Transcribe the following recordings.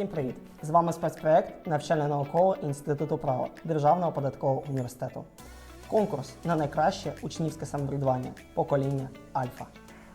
Всім привіт! З вами спецпроект навчально-наукового інституту права Державного податкового університету. Конкурс на найкраще учнівське самоврядування покоління Альфа.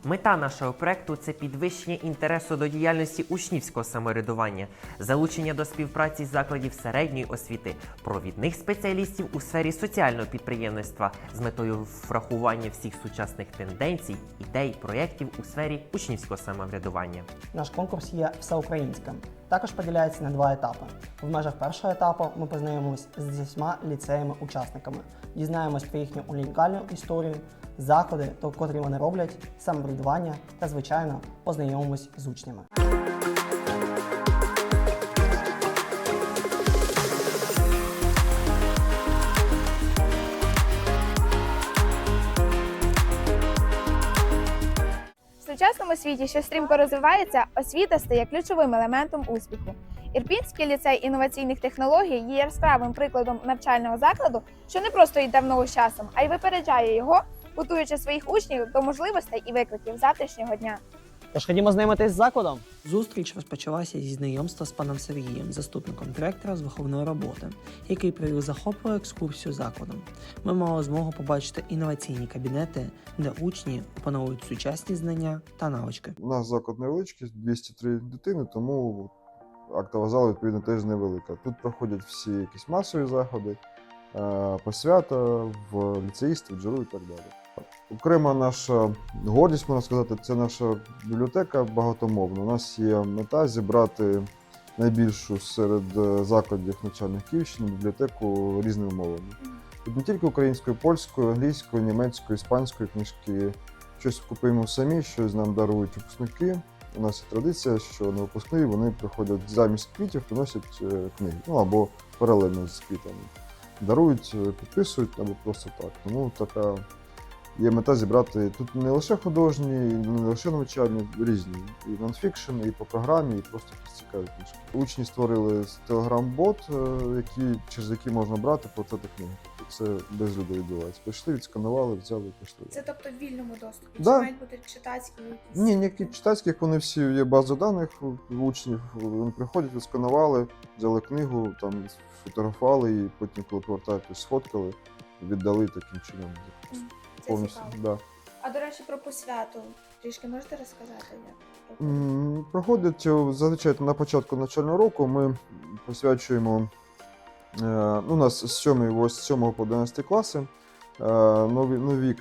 Мета нашого проекту це підвищення інтересу до діяльності учнівського самоврядування, залучення до співпраці закладів середньої освіти, провідних спеціалістів у сфері соціального підприємництва з метою врахування всіх сучасних тенденцій, ідей, проєктів у сфері учнівського самоврядування. Наш конкурс є всеукраїнським. Також поділяється на два етапи. В межах першого етапу ми познайомимось з 10 ліцеями-учасниками, дізнаємось про їхню унікальну історію, заходи, котрі вони роблять, самоврядування та, звичайно, познайомимось з учнями. В сучасному світі, що стрімко розвивається, освіта стає ключовим елементом успіху. Ірпінський ліцей інноваційних технологій є яскравим прикладом навчального закладу, що не просто йде в ногу з часом, а й випереджає його, готуючи своїх учнів до можливостей і викликів завтрашнього дня. Тож ходімо знайомитись з закладом. Зустріч розпочалася зі знайомства з паном Сергієм, заступником директора з виховної роботи, який провів захопливу екскурсію закладом. Ми мали змогу побачити інноваційні кабінети, де учні опановують сучасні знання та навички. У нас заклад невеличкий, 203 дитини, тому актова зала відповідно теж невелика. Тут проходять всі якісь масові заходи, е, посвята в ліцеїстів, джеру і так далі. Окрема наша гордість, можна сказати, це наша бібліотека багатомовна. У нас є мета зібрати найбільшу серед закладів навчальних Київщини бібліотеку різними мовами. Тут не тільки українською, польською, англійською, німецькою, іспанською книжки. Щось купуємо самі, щось нам дарують випускники. У нас є традиція, що на випускні вони приходять замість квітів, приносять е, книги, ну або паралельно з квітами. Дарують, е, підписують або просто так. Тому така є мета зібрати тут не лише художні, не лише навчальні, різні. І нонфікшн, і по програмі, і просто цікаві книжки. Учні створили телеграм-бот, е, через який можна брати, платити книги. Це без людей відбувається. Прийшли, відсканували, взяли, пішли. Це тобто в вільному доступі? Да. Чи мають бути читацькі якісь? Ні, ніякі читацьких, вони всі є база даних учнів. Вони приходять, відсканували, взяли книгу, там сфотографували і потім, коли повертаєтесь, сфоткали, віддали таким чином. Це Повністю. цікаво. Да. А до речі, про посвяту. Трішки можете розказати? Як? проходить? Е, зазвичай на початку навчального року. Ми посвячуємо у нас з 7, ось з 7 по 11 класи. е, Нові, нові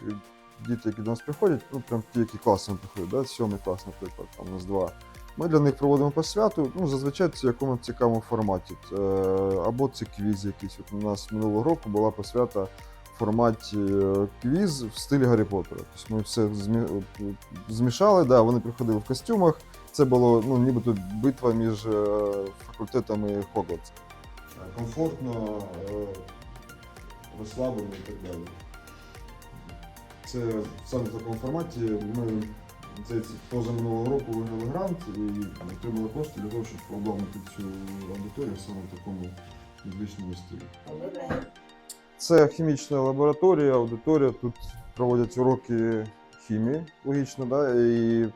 діти, які до нас приходять, ну прям ті, які класом приходять, да, 7 клас, наприклад, там у нас два. Ми для них проводимо посвяту. Ну, зазвичай це в якомусь цікавому форматі. Е, Або це квіз якийсь. От у нас минулого року була посвята в форматі е, квіз в стилі Гаррі Поттера. Тобто ми все змішали, да, вони приходили в костюмах. Це було ну, нібито битва між е, факультетами Хогвартс. Комфортно, е, розслаблено і так далі. Це саме в такому форматі ми це поза минулого року виграли грант і отримали кошти для того, щоб обладнати цю аудиторію саме в такому незвичному стилі. Це хімічна лабораторія, аудиторія. Тут проводять уроки хімії, логічно, да? і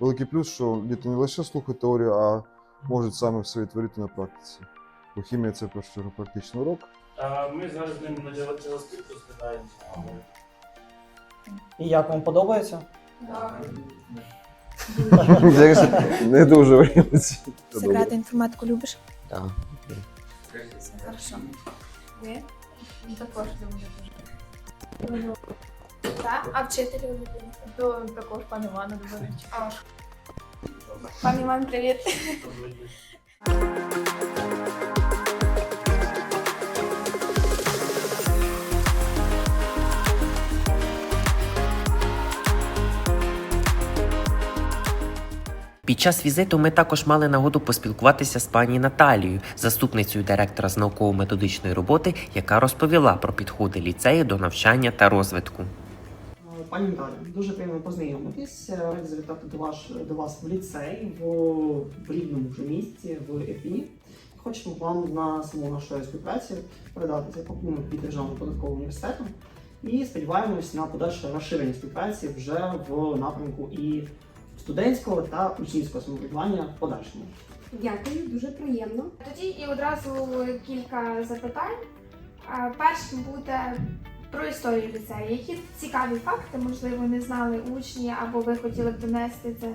великий плюс, що діти не лише слухають теорію, а можуть саме все відтворити на практиці. Бо хімія це в першу практичний урок. А ми зараз з ним на JavaScript складаємося. І як вам подобається? Не дуже виявиться. Секрети інформатику любиш? Так. Все хорошо. Ви? Також люблю. Так? А вчителі? То також пан Іван Дубович. Пан Іван, привіт. Під час візиту ми також мали нагоду поспілкуватися з пані Наталією, заступницею директора з науково-методичної роботи, яка розповіла про підходи ліцею до навчання та розвитку. Пані Наталі, дуже приємно познайомитись. Раді завітати до, ваш, до вас в ліцей в, в рідному вже місті в Ірпіні. Хочемо вам на саму нашу співпраці передати цей пакунок від Державного податкового університету і сподіваємось на подальше розширення співпраці вже в напрямку і студентського та учнівського самоврядування в подальшому. Дякую, дуже приємно. Тоді і одразу кілька запитань. Першим буде про історію ліцею. Які цікаві факти, можливо, не знали учні або ви хотіли б донести це?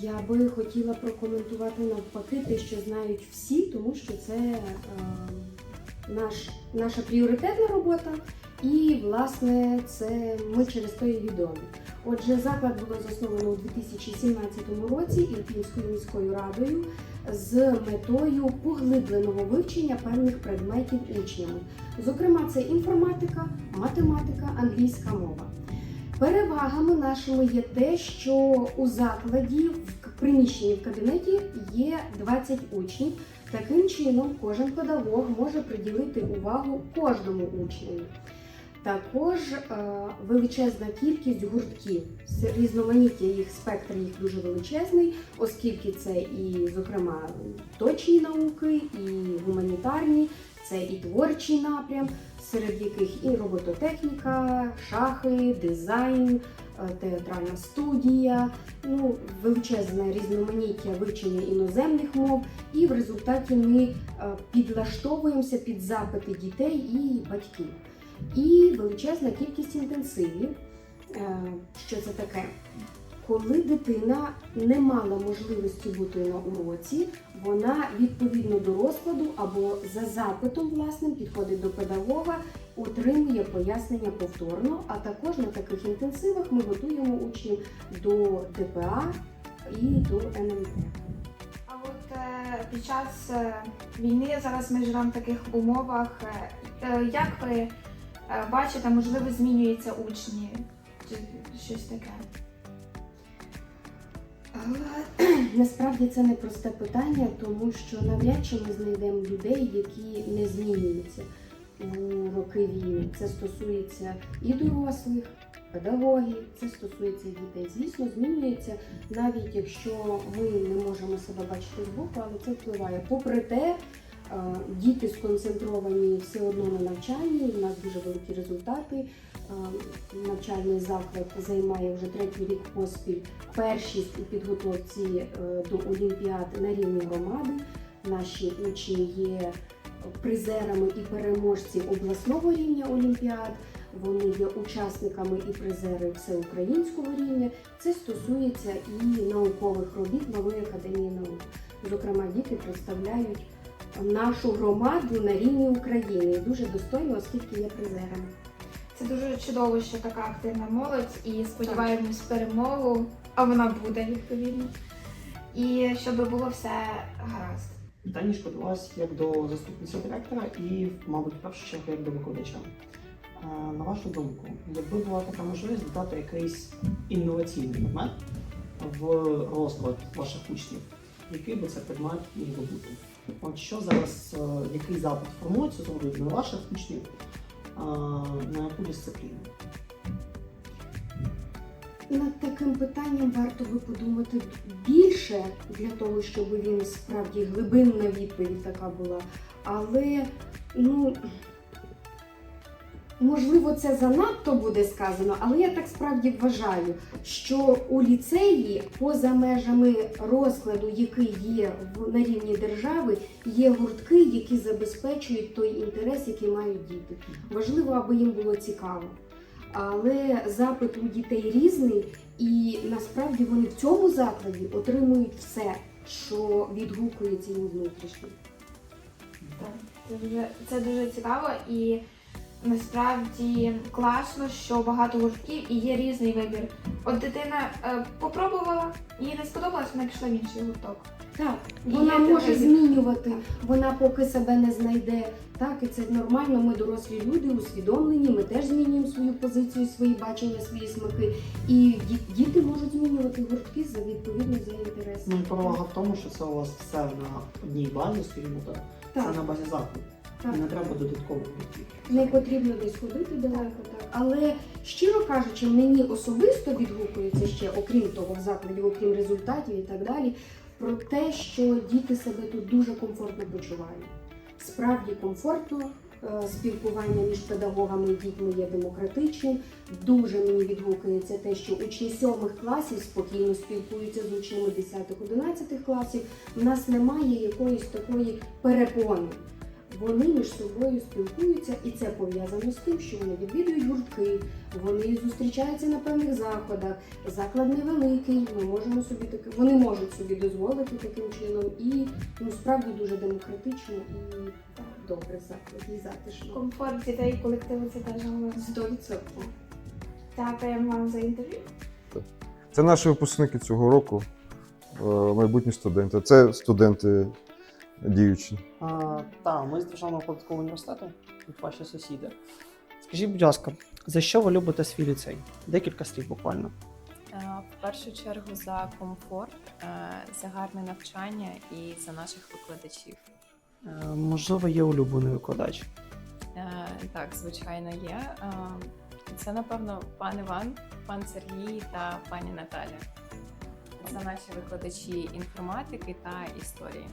Я би хотіла прокоментувати навпаки те, що знають всі, тому що це е, наш, наша пріоритетна робота, і власне це ми через то і відомі. Отже, заклад було засновано у 2017 році Ірпінською міською радою з метою поглибленого вивчення певних предметів учнями. Зокрема, це інформатика, математика, англійська мова. Перевагами нашими є те, що у закладі в приміщенні в кабінеті є 20 учнів. Таким чином, кожен педагог може приділити увагу кожному учневі. Також е, величезна кількість гуртків, різноманіття їх спектр їх дуже величезний, оскільки це і, зокрема, точні науки, і гуманітарні, це і творчий напрям, серед яких і робототехніка, шахи, дизайн, е, театральна студія, ну, величезне різноманіття вивчення іноземних мов, і в результаті ми е, підлаштовуємося під запити дітей і батьків. І величезна кількість інтенсивів. Е, Що це таке? Коли дитина не мала можливості бути на уроці, вона відповідно до розкладу або за запитом власним підходить до педагога, отримує пояснення повторно. А також на таких інтенсивах ми готуємо учнів до ДПА і до НМТ. А от е, під час е, війни зараз ми живемо в таких умовах. Як ви бачите, можливо, змінюються учні? Чи щось таке? Насправді це не просте питання, тому що навряд чи ми знайдемо людей, які не змінюються у роки війни. Це стосується і дорослих, педагогів, це стосується і дітей. Звісно, змінюється, навіть якщо ми не можемо себе бачити збоку, але це впливає. Попри те, е, діти сконцентровані все одно на навчанні. У нас дуже великі результати. Е, Навчальний заклад займає вже третій рік поспіль першість у підготовці е, до Олімпіад на рівні громади. Наші учні є призерами і переможці обласного рівня Олімпіад. Вони є учасниками і призери всеукраїнського рівня. Це стосується і наукових робіт Нової академії наук. Зокрема, діти представляють нашу громаду на рівні України і дуже достойно, оскільки є призерами. Це дуже чудово, що така активна молодь, і сподіваємось перемогу, а вона буде відповідно. І щоб було все гаразд. Питання ж до вас як до заступниці директора і, мабуть, в першу чергу як до викладача. Е, На вашу думку, якби була така можливість додати якийсь інноваційний предмет в розклад ваших учнів, який би це предмет міг би бути? От що зараз, е, який запит формується з огляду на ваших учнів, е, на яку дисципліну? Над таким питанням варто би подумати більше для того, щоб він справді глибинна відповідь така була. Але ну можливо, це занадто буде сказано, але я так справді вважаю, що у ліцеї, поза межами розкладу, який є на рівні держави, є гуртки, які забезпечують той інтерес, який мають діти. Важливо, аби їм було цікаво. Але запит у дітей різний, і насправді вони в цьому закладі отримують все, що відгукується їм внутрішньо. Це дуже, це дуже цікаво і насправді класно, що багато гуртків і є різний вибір. От дитина е, попробувала, їй не сподобалось, вона пішла в інший гурток. Так, І вона є може таке- змінювати, вона поки себе не знайде. Так, і це нормально. Ми дорослі люди, усвідомлені. Ми теж змінюємо свою позицію, свої бачення, свої смаки. І ді- діти можуть змінювати гуртки за відповідно за інтересами. Ну і перевага в тому, що це у вас все на одній базі, скажімо так. Це Так, на базі закладу. Так. Не треба гуртків. Не потрібно десь ходити далеко, так. Але щиро кажучи, мені особисто відгукується ще, окрім того, в закладі, окрім результатів і так далі, про те, що діти себе тут дуже комфортно почувають. Справді комфортно, е, спілкування між педагогами і дітьми є демократичним. Дуже мені відгукується те, що учні сьомих класів спокійно спілкуються з учнями 10-11 класів. У нас немає якоїсь такої перепони. Вони між собою спілкуються, і це пов'язано з тим, що вони відвідують гуртки, вони зустрічаються на певних заходах. Заклад невеликий, ми можемо собі таки, вони можуть собі дозволити таким чином, і ну справді дуже демократично і так, добре заклад, і затишно. Комфорт дітей колективу це теж головне. 100%. Дякуємо вам за інтерв'ю. Це наші випускники цього року, е, майбутні студенти. Це студенти діючі. А, та, ми з Державного податкового університету, тут ваші сусіди. Скажіть, будь ласка, за що ви любите свій ліцей? Декілька слів буквально. Е, В першу чергу за комфорт, е, за гарне навчання і за наших викладачів. Е, можливо, є улюблений викладач. Так, звичайно, є. Це, напевно, пан Іван, пан Сергій та пані Наталя. Це наші викладачі інформатики та історії.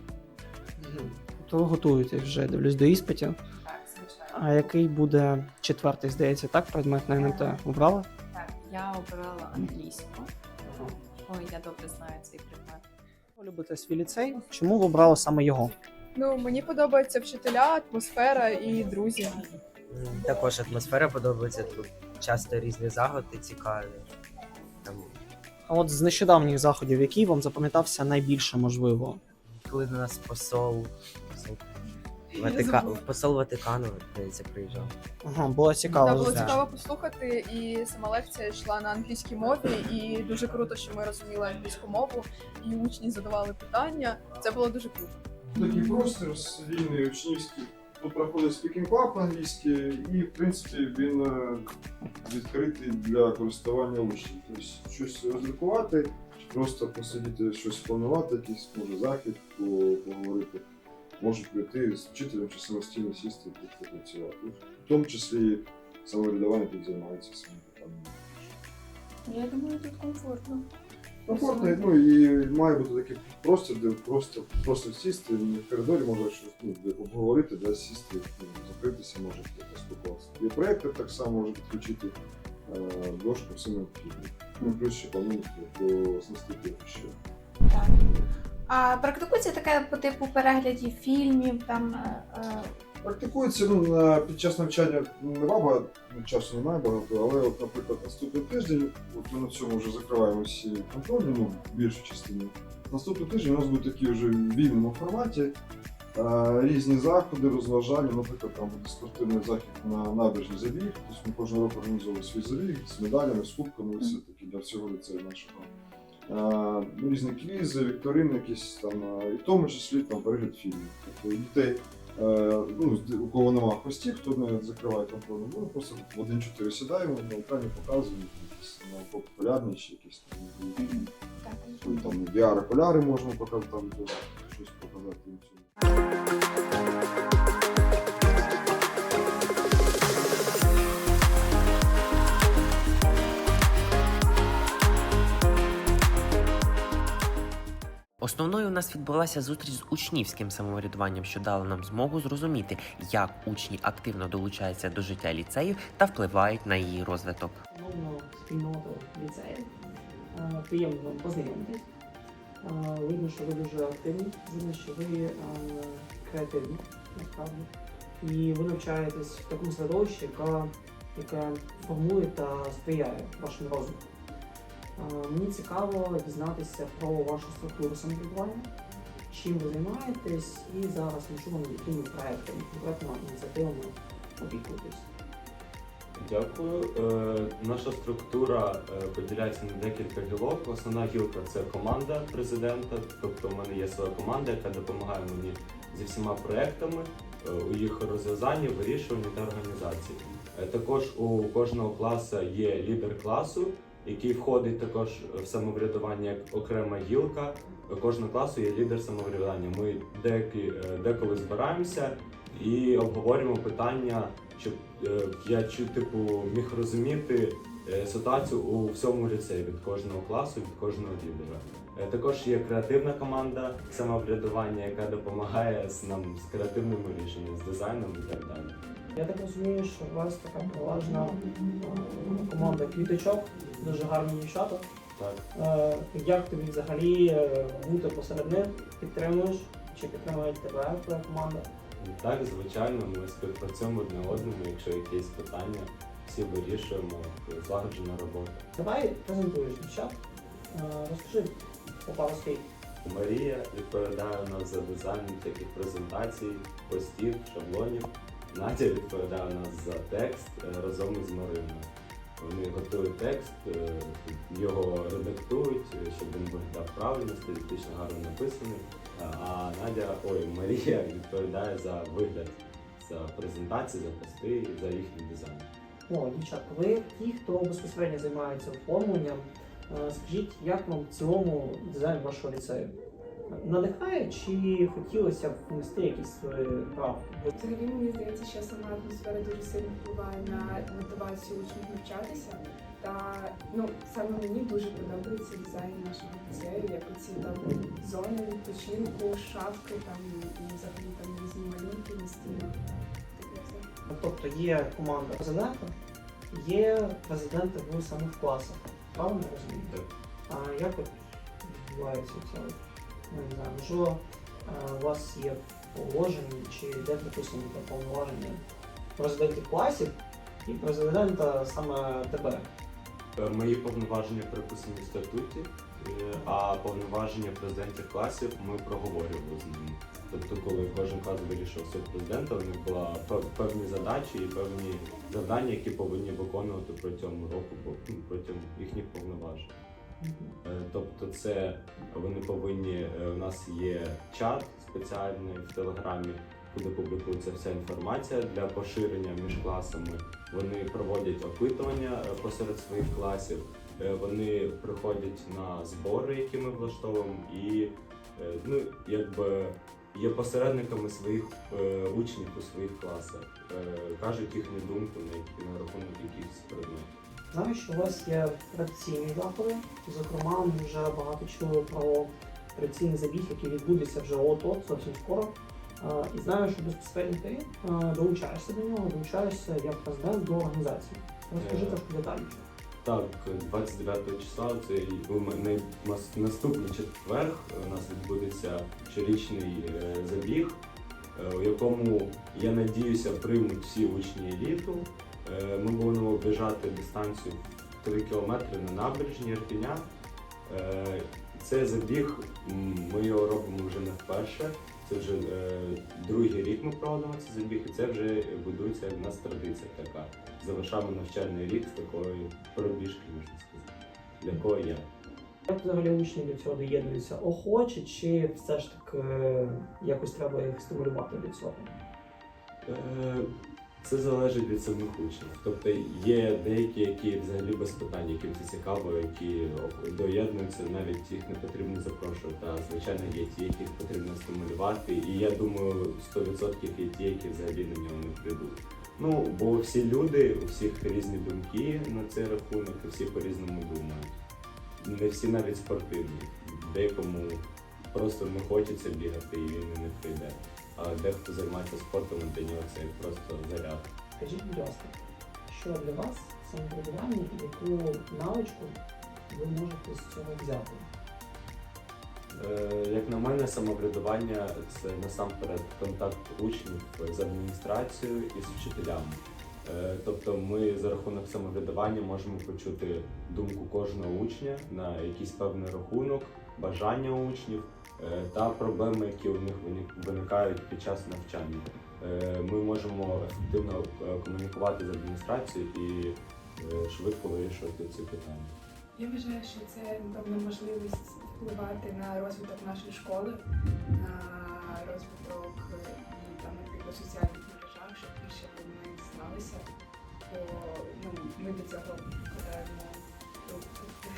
То ви готуєтесь вже, дивлюсь, до іспитів. Так, звичайно. А який буде четвертий, здається, так, предмет на НМТ обрали? Так, я обирала англійську. Ой, я добре знаю цей предмет. Ви любите свій ліцей? Чому ви обрали саме його? Ну, мені подобаються вчителя, атмосфера і друзі. Також атмосфера подобається тут. Часто різні заходи цікаві. Там, А от з нещодавніх заходів, який вам запам'ятався найбільше можливо? Коли до нас посол, посол, Ватика... посол Ватикану, здається, приїжджав. Ага, було цікаво. Та було да. цікаво послухати, і сама лекція йшла на англійській мові, і дуже круто, що ми розуміли англійську мову, і учні задавали питання. Це було дуже круто. Такий простір вільний учнівський. Тут проходить спікінг клаб англійський, і в принципі він е, відкритий для користування учнів. Тобто щось роздрукувати, чи просто посидіти, щось планувати, якийсь може захід, поговорити. Можуть прийти з вчителем чи самостійно сісти тут попрацювати. В тому числі самоврядування тут займається своїм питанням. Я думаю, тут комфортно. Комфортно, ну і має бути такий простір, де просто, просто сісти, в коридорі можна щось ну, де обговорити, де сісти, ну, закритися, може поспілкуватися. І проєктор так само може підключити дошку все необхідне. Ну, плюс ще планують до оснастити ще. Так. А практикується таке по типу переглядів фільмів, там е, е, Практикується ну, на, під час навчання нема багато, ну, часу немає багато, але, от, наприклад, наступний тиждень, от ми на цьому вже закриваємо всі контрольні, ну, більшу частину. Наступний тиждень у нас будуть такі вже в вільному форматі. Е, Різні заходи, розважання, наприклад, там буде спортивний захід на набережній забіг. Тобто ми кожного року організовуємо свій забіг з медалями, з кубками, все таки для всього ліцею нашого. Е, ну, Різні квізи, вікторини якісь там, е, і в тому числі там перегляд фільмів. Тобто дітей ну, у кого немає хвостів, хто не закриває контрольну, ми просто в 1-4 сідаємо, на екрані показуємо якісь науково-популярні чи якісь там, ну, там VR-окуляри можемо показати, там щось показати. Основною у нас відбулася зустріч з учнівським самоврядуванням, що дала нам змогу зрозуміти, як учні активно долучаються до життя ліцею та впливають на її розвиток. Спільнота ліцею, е, приємно познайомитись. Видно, що ви дуже активні, видно, що ви е, креативні, насправді. І ви навчаєтесь в такому середовищі, яка, яке формує та сприяє вашому розвитку. Мені цікаво дізнатися про вашу структуру самоврядування, чим ви займаєтесь, і зараз можливо над якими проектами, конкретно ініціативами опікуєтесь. Дякую. Е, наша структура е, поділяється на декілька гілок. Основна гілка це команда президента. Тобто, в мене є своя команда, яка допомагає мені зі всіма проектами е, у їх розв'язанні, вирішуванні та організації. Е, також у кожного класу є лідер класу, який входить також в самоврядування як окрема гілка. Кожного класу є лідер самоврядування. Ми деякі, е, деколи збираємося і обговорюємо питання, щоб я типу міг розуміти е, ситуацію у всьому ліцеї від кожного класу, від кожного лідера. Е, Також є креативна команда самоврядування, яка допомагає нам з креативними рішеннями, з дизайном і так далі. Я так розумію, що у вас така поважна е, команда квіточок, дуже гарні дівчата. Так. Е, Як тобі взагалі е, бути посеред них? Підтримуєш? Чи підтримують тебе твоя команда? Так, звичайно, ми співпрацюємо одне одному, якщо якісь питання, всі вирішуємо, злагоджена робота. Давай презентуєш дівчат. Е, Розкажи по пару слів. Марія відповідає нас за дизайн таких презентацій, постів, шаблонів. Надя відповідає нас за текст е, разом із Мариною. Вони готують текст, е, його редактують, е, щоб він виглядав правильно, стилістично гарно написаний. А- Надя, ой, Марія відповідає за вигляд, за презентації, за пости, за їхній дизайн. О, дівчатка, ви ті, хто безпосередньо займається оформленням. Е, Скажіть, як вам в цілому дизайн вашого ліцею? Надихає чи хотілося б внести якісь свої правки? Взагалі мені здається, що сама атмосфера дуже сильно впливає на мотивацію учнів навчатися. Та ну саме мені дуже подобається дизайн нашого ліцею, як оці там зони відпочинку, шапки там і взагалі там різні малюнки на стінах. Тобто є команда президента, є президенти в самих класах. Правильно? Так. А як от відбувається це? Не знаю, можливо, е, у вас є положення чи де прописано таке повноваження президентів класів і президента саме тебе. Мої повноваження приписані в статуті, е, а повноваження президентів класів ми проговорювали з ними. Тобто, коли кожен клас вирішив свого президента, у них були певні задачі і певні завдання, які повинні виконувати протягом року, ну, протягом їхніх повноважень. Е, Тобто, це вони повинні. е, У нас є чат спеціальний в телеграмі, куди публікується вся інформація для поширення між класами. Вони проводять опитування е, посеред своїх класів. Вони приходять на збори, які ми влаштовуємо, і ну, якби є посередниками своїх учнів у своїх класах, кажуть їхню думку на рахунок якихось предметів. Знаю, що у вас є традиційні заходи. Зокрема, ми вже багато чули про традиційний забіг, який відбудеться вже от-от, зовсім скоро. Е, І знаю, що безпосередньо ти е, долучаєшся до нього, долучаєшся як президент до організації. Розкажи Е, трошки детальніше. Так, 29 числа це і у мене нас- наступний четверг у нас відбудеться щорічний забіг, у якому я надіюся приймуть всі учні еліту. Е, Ми будемо об'їжджати дистанцію 3 кілометри на набережні Ірпіня. Е, Цей забіг ми його робимо вже не вперше. Це вже е, другий рік ми проводимо цей забіг, і це вже будується як в нас традиція така. Завершаємо навчальний рік з такої пробіжки, можна сказати, для кого я. Як взагалі учні до цього доєднуються? Охоче, чи все ж таки якось треба їх стимулювати до цього? Це залежить від самих учнів. Тобто є деякі, які взагалі без питань, яким це цікаво, які доєднуються, навіть їх не потрібно запрошувати. А звичайно, є ті, яких потрібно стимулювати. І я думаю, 100% є ті, які взагалі на нього не прийдуть. Ну, бо всі люди, у всіх різні думки на цей рахунок, і всі по-різному думають. Не всі навіть спортивні. Декому просто не хочеться бігати і він не прийде. А дехто займається спортом, і для нього це просто заряд. Скажіть, будь ласка, що для вас самоврядування і яку навичку ви можете з цього взяти? Е, Як на мене, самоврядування це насамперед контакт учнів з адміністрацією і з вчителями. Е, Тобто ми за рахунок самоврядування можемо почути думку кожного учня на якийсь певний рахунок, бажання учнів та проблеми, які у них виник- виникають під час навчання. Е, Ми можемо ефективно е, комунікувати з адміністрацією і е, швидко вирішувати ці питання. Я вважаю, що це напевно можливість впливати на розвиток нашої школи, на розвиток е, там, наприклад, соціальних мережах, щоб більше ми зналися, бо ну, ми до цього.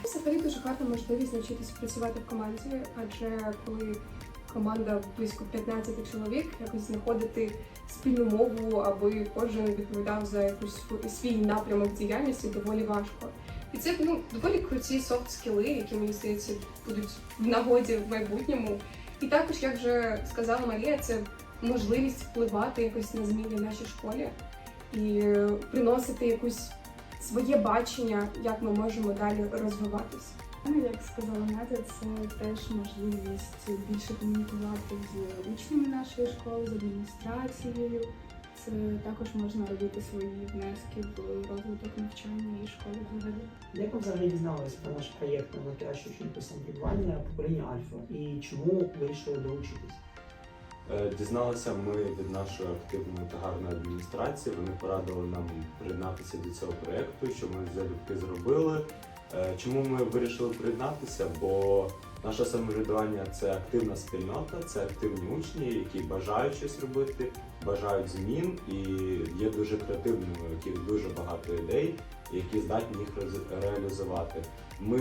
Взагалі дуже гарна можливість навчитися працювати в команді, адже коли команда близько 15 чоловік, якось знаходити спільну мову, аби кожен відповідав за якусь свій напрямок діяльності, доволі важко. І це ну доволі круті софт скіли, які мені здається будуть в нагоді в майбутньому. І також, як вже сказала Марія, це можливість впливати якось на зміни в нашій школі. і приносити якусь своє бачення, як ми можемо далі розвиватися. Ну, як сказала Надя, це теж можливість більше комунікувати з учнями нашої школи, з адміністрацією. Це також можна робити свої внески в розвиток навчання і школи взагалі. Як ви взагалі дізналися про наш проєкт на найкраще учнівське самоврядування покоління Альфа і чому вирішили долучитись? Е, Дізналися ми від нашої активної та гарної адміністрації. Вони порадили нам приєднатися до цього проєкту, що ми залюбки зробили. Е, Чому ми вирішили приєднатися? Бо наше самоврядування це активна спільнота, це активні учні, які бажають щось робити, бажають змін і є дуже креативними, яких дуже багато ідей, які здатні їх реалізувати. Ми,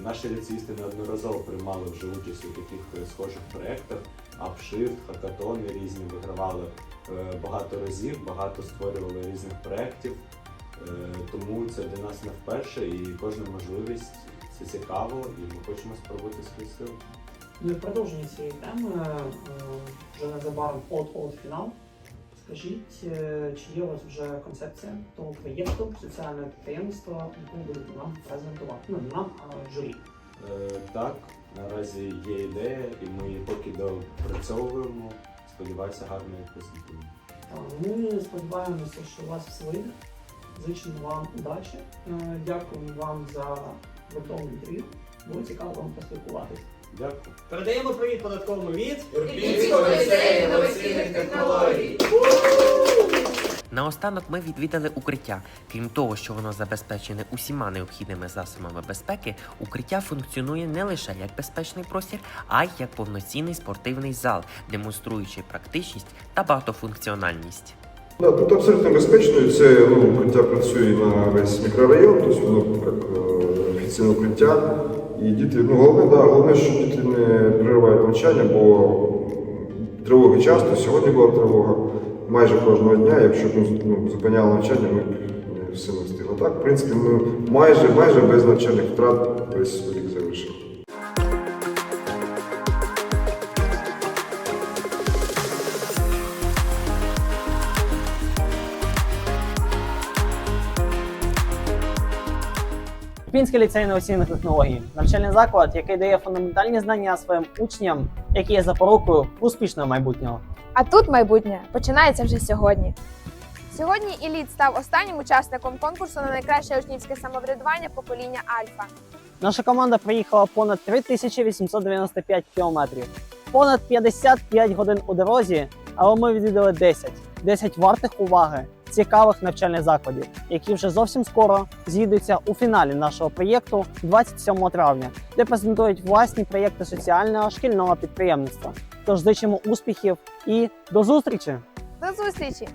наші ліцеїсти, неодноразово приймали вже участь у таких е, схожих проєктах. Апшифт, хакатони різні вигравали е, багато разів, багато створювали різних проєктів. Е, Тому це для нас не вперше і кожна можливість це цікаво, і ми хочемо спробувати свої сили. Ну і в продовженні цієї теми вже незабаром от-от фінал. Скажіть, е, чи є у вас вже концепція того проєкту соціальне підприємство, яку будете нам презентувати? Ну, нам, а журі. Е, Так, наразі є ідея, і ми її поки допрацьовуємо. Сподіваюся, гарно її презентуємо. Ми сподіваємося, що у вас все вийде. Зичимо вам удачі. Е, Дякуємо вам за готове інтерв'ю. Було цікаво вам поспілкуватися. Дякую. Передаємо привіт податковому від Ірпінського ліцею інноваційних технологій. Наостанок ми відвідали укриття. Крім того, що воно забезпечене усіма необхідними засобами безпеки, укриття функціонує не лише як безпечний простір, а й як повноцінний спортивний зал, демонструючи практичність та багатофункціональність. Да, тут абсолютно безпечно, це ну, укриття працює на весь мікрорайон, тобто воно як е, офіційне укриття. І діти, ну головне, да, головне, що діти не переривають навчання, бо тривоги часто. Сьогодні була тривога майже кожного дня. Якщо б ну, зупиняли навчання, ми б все не встигли. Так, в принципі, ми майже майже без навчальних втрат весь Ірпінський ліцей інноваційних технологій навчальний заклад, який дає фундаментальні знання своїм учням, які є запорукою успішного майбутнього. А тут майбутнє починається вже сьогодні. Сьогодні Еліт став останнім учасником конкурсу на найкраще учнівське самоврядування покоління Альфа. Наша команда проїхала понад 3895 кілометрів, понад 55 годин у дорозі, але ми відвідали 10. 10 вартих уваги, цікавих навчальних закладів, які вже зовсім скоро з'їдуться у фіналі нашого проєкту 27 травня, де презентують власні проєкти соціального шкільного підприємництва. Тож зичимо успіхів і до зустрічі! До зустрічі!